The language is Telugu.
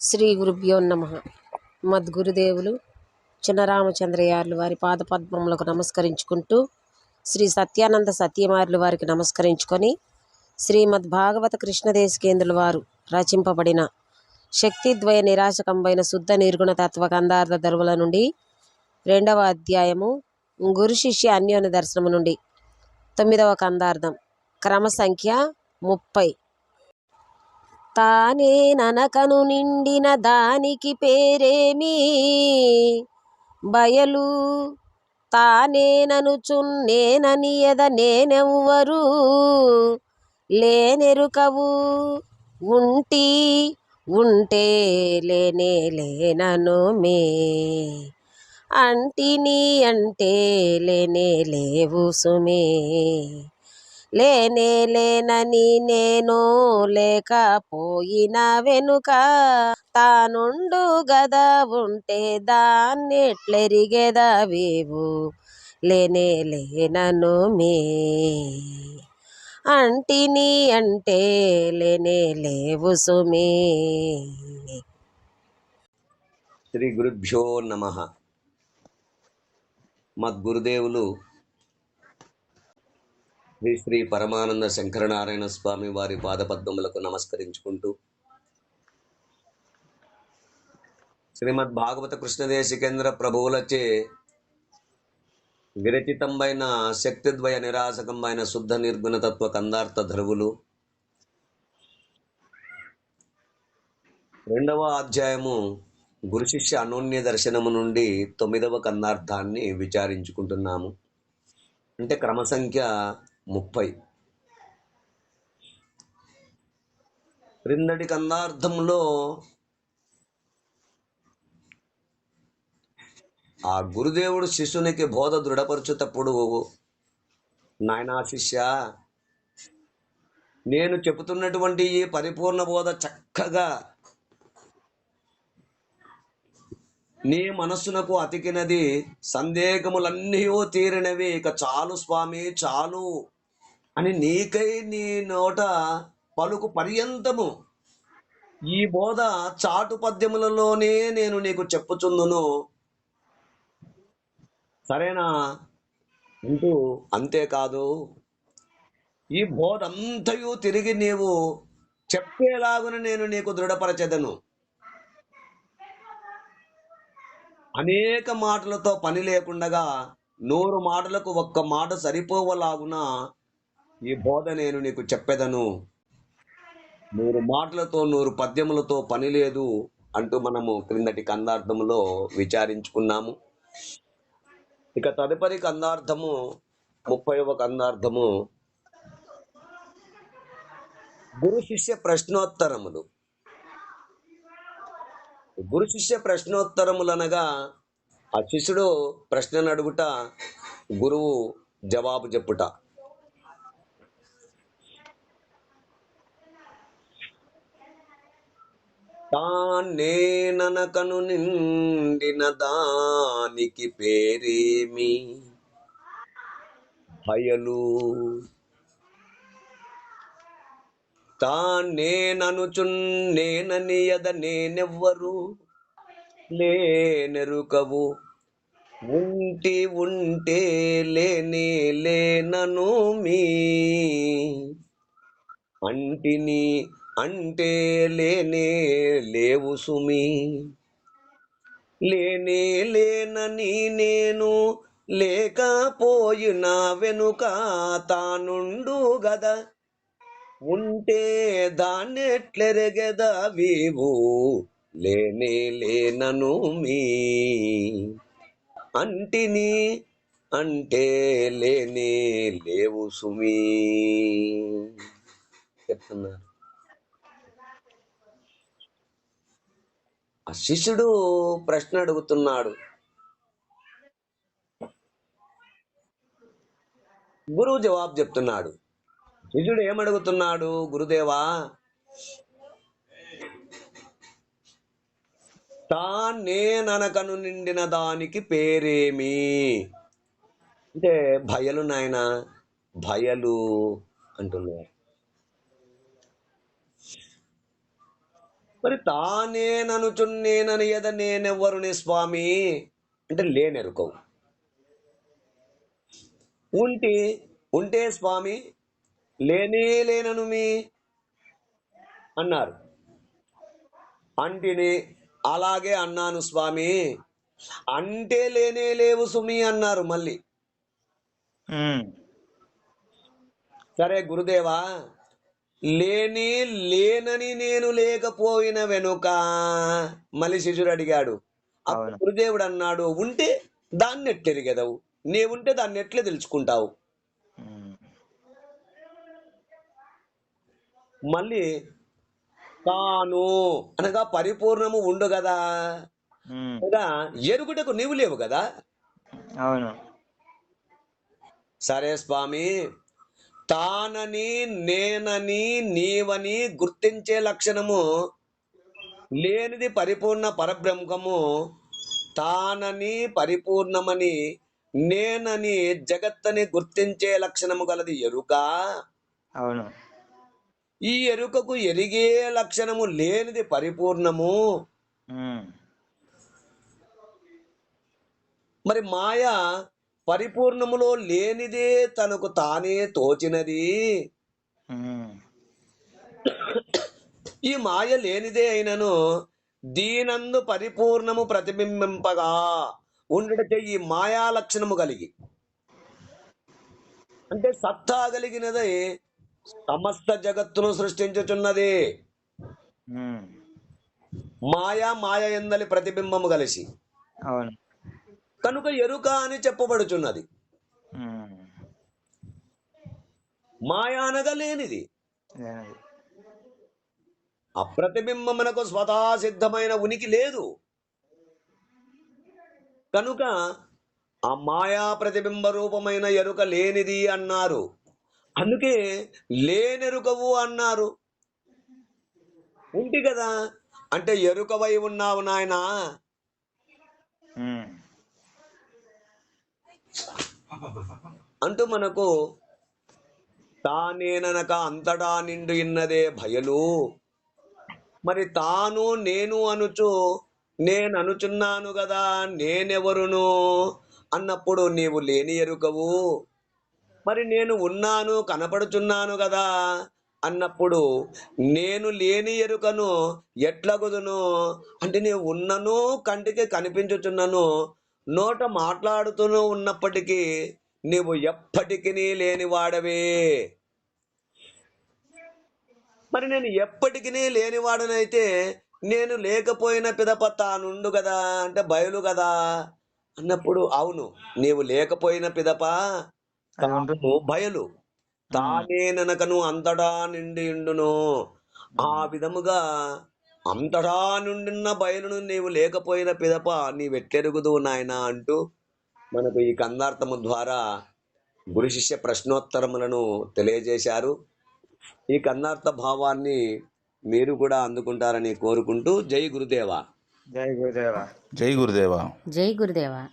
శ్రీ గురుభ్యో నమ. మద్గురుదేవులు చిన్నరామచంద్రయార్లు వారి పాదపద్మములకు నమస్కరించుకుంటూ శ్రీ సత్యానంద సత్యమార్లు వారికి నమస్కరించుకొని శ్రీమద్ భాగవత కృష్ణదేశకేంద్రుల వారు రచింపబడిన శక్తిద్వయ నిరాశకంబైన శుద్ధ నిర్గుణ తత్వ కందార్థ ధరువుల నుండి రెండవ అధ్యాయము గురు శిష్య అన్యోన్య దర్శనము నుండి తొమ్మిదవ కందార్థం. క్రమ సంఖ్య ముప్పై. తానే ననకను నిండిన దానికి పేరేమి? బయలు తానేననుచున్నేనని ఎద నేనెవ్వరు? లేనెరుకవు ఉంటి ఉంటే లేనే లేనను మే. అంటిని అంటే లేనే లేవు సుమే. లేనే లేనని నేను లేకపోయిన వెనుక తానుండు గదా ఉంటే దాన్నెట్లెరిగెదవేవు? లేనే లేనను మే అంటిని అంటే లేనే లేవు సుమే. శ్రీ గురుభ్యో నమ. మద్గురుదేవులు శ్రీ శ్రీ పరమానంద శంకరనారాయణ స్వామి వారి పాదపద్మములకు నమస్కరించుకుంటూ శ్రీమద్ భాగవత కృష్ణదేశికేంద్ర ప్రభువులచే విరచితంబైన శక్తిద్వయ నిరాశకంబైన శుద్ధ నిర్గుణతత్వ కందార్థ ధరువులు. రెండవ అధ్యాయము గురు శిష్య అనోన్య దర్శనము నుండి తొమ్మిదవ కందార్థాన్ని విచారించుకుంటున్నాము. అంటే క్రమ సంఖ్య ముప్పై. క్రిందటి కందార్థంలో ఆ గురుదేవుడు శిష్యునికి బోధ దృఢపరచుటప్పుడు నాయనా శిష్య నేను చెబుతున్నటువంటి ఈ పరిపూర్ణ బోధ చక్కగా నీ మనస్సునకు అతికినది సందేహములన్నీ తీరినవి. ఇక చాలు స్వామి చాలు. అని నీకై నీ నోట పలుకు పర్యంతము. ఈ బోధ చాటు పద్యములలోనే నేను నీకు చెప్పుచుందును. సరేనా? అంటూ అంతేకాదు ఈ బోధ అంతయు తిరిగి నీవు చెప్పేలాగున నేను నీకు దృఢపరచెదను. అనేక మాటలతో పని లేకుండగా నూరు మాటలకు ఒక్క మాట సరిపోవలాగున ఈ బోధ నేను నీకు చెప్పెదను. నూరు మాటలతో నూరు పద్యములతో పని లేదు అంటూ మనము క్రిందటి కందార్థములో విచారించుకున్నాము. ఇక తదుపరి కందార్థము ముప్పైవ కందార్థము. గురు శిష్య ప్రశ్నోత్తరములు. గురు శిష్య ప్రశ్నోత్తరములనగా ఆ శిష్యుడు ప్రశ్నను అడుగుట గురువు జవాబు చెప్పుట. తాన్నేననకను నిండిన దానికి పేరేమి? భయలు తానేననుచున్నేనని ఎద నేనెవ్వరు లేనెరుకవు. ఉంటి ఉంటే లేనే లేనను మీ. అంటిని అంటే లేనే లేవు సుమి. లేనే లేనని నేను లేకపోయినా వెనుక తానుండు గదా. ఉంటే దాన్నెట్లెరగదా వీవు? లేనే లేనను మీ. అంటిని అంటే లేనే లేవు సుమి. చెప్తున్నారు. ఆ శిష్యుడు ప్రశ్న అడుగుతున్నాడు. గురువు జవాబు చెప్తున్నాడు. శిష్యుడు ఏమడుగుతున్నాడు గురుదేవా తానేననకను నిండిన దానికి పేరేమి? అంటే భయలు నాయన భయలు అంటున్నారు మరి తానేననుచున్నేనని ఎద నేనెవ్వరుని స్వామి? అంటే లేనెరుకవు. ఉంటే ఉంటే స్వామి లేనే లేనను మీ? అన్నారు. అంటిని అలాగే అన్నాను స్వామి. అంటే లేనే లేవు సుమి అన్నారు మళ్ళీ. సరే గురుదేవా లేని లేనని నేను లేకపోయిన వెనుక మళ్ళీ శిష్యుడు అడిగాడు అప్పుడు. గురుదేవుడు అన్నాడు ఉంటే దాన్ని ఎట్టెరిగెదవు నీవుంటే దాన్ని ఎట్లే తెలుసుకుంటావు? మళ్ళీ తాను అనగా పరిపూర్ణము ఉండు కదా అనగా ఎరుగుటకు నీవు లేవు కదా అవును. సరే స్వామి తానని నేనని నీవని గుర్తించే లక్షణము లేనిది పరిపూర్ణ పరబ్రహ్మము. తానని పరిపూర్ణమని నేనని జగత్తని గుర్తించే లక్షణము గలది ఎరుక. అవును. ఈ ఎరుకకు ఎరిగే లక్షణము లేనిది పరిపూర్ణము. మరి మాయ పరిపూర్ణములో లేనిదే తనకు తానే తోచినది. ఈ మాయ లేనిదే అయినను దీనందు పరిపూర్ణము ప్రతిబింబింపగా ఉండటచే ఈ మాయా లక్షణము కలిగి. అంటే సత్తా కలిగినదై సమస్త జగత్తును సృష్టించుచున్నది. మాయా మాయ ఎందలి ప్రతిబింబము కలిసి. అవును. కనుక ఎరుక అని చెప్పబడుచున్నది. ఉమ్, మాయ అనగా లేనిది. అప్రతిబింబమునకు స్వతహా సిద్ధమైన ఉనికి లేదు. కనుక ఆ మాయా ప్రతిబింబ రూపమైన ఎరుక లేనిది అన్నారు. అందుకే లేనెరుకవు అన్నారు. ఉంటి కదా? అంటే ఎరుకవై ఉన్నావు నాయనా. అంటూ మనకు తానేననక అంతటా నిండు ఇన్నదే భయలు. మరి తాను నేను అనుచు నేను అనుచున్నాను కదా నేనెవరును అన్నప్పుడు నీవు లేని ఎరుకవు. మరి నేను ఉన్నాను కనపడుచున్నాను కదా అన్నప్పుడు నేను లేని ఎరుకను ఎట్లగుదును? అంటే నేను ఉన్నను కంటికి కనిపించుచున్నాను నోట మాట్లాడుతూనే ఉన్నప్పటికీ నీవు ఎప్పటికీ లేని వాడవే మరి నేను ఎప్పటికీ లేనివాడనైతే నేను లేకపోయిన పిదప తానుండు కదా అంటే బయలు కదా అన్నప్పుడు అవును నీవు లేకపోయిన పిదప తాను బయలు. తానేననకను అంతటా నిండి ఆ విధముగా అంతటా నుండిన్న బయలును నీవు లేకపోయిన పిదప నీవెట్టెరుగుదు నాయన అంటూ మనకు ఈ కందార్థము ద్వారా గురు శిష్య ప్రశ్నోత్తరములను తెలియజేశారు. ఈ కన్నార్థ భావాన్ని మీరు కూడా అందుకుంటారని కోరుకుంటూ జై గురుదేవా. జై గురుదేవా. జై గురుదేవా. జై గురుదేవా.